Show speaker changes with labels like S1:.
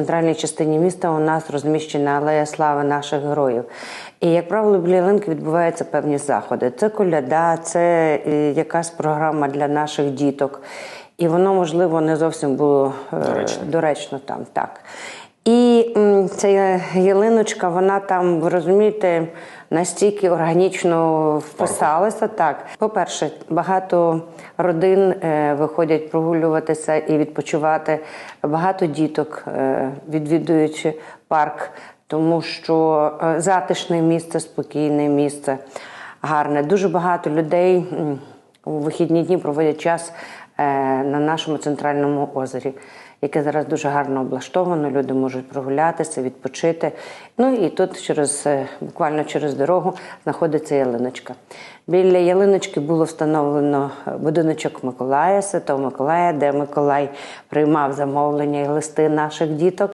S1: В центральній частині міста у нас розміщена алея слави наших героїв. І, як правило, біля ялинки відбуваються певні заходи. Це коляда, це е, якась програма для наших діток. І воно, можливо, не зовсім було е,
S2: Доречно.
S1: доречно там, так. І ця ялиночка, вона там, ви розумієте, настільки органічно вписалася. Так, по-перше, багато родин е, виходять прогулюватися і відпочивати. Багато діток е, відвідують парк, тому що е, затишне місце, спокійне місце, гарне. Дуже багато людей у вихідні дні проводять час на нашому центральному озері, яке зараз дуже гарно облаштовано. Люди можуть прогулятися, відпочити. Ну і тут через е, буквально через дорогу знаходиться ялиночка. Біля ялиночки було встановлено е, будиночок Миколая, Святого Миколая, де Миколай приймав замовлення і листи наших діток.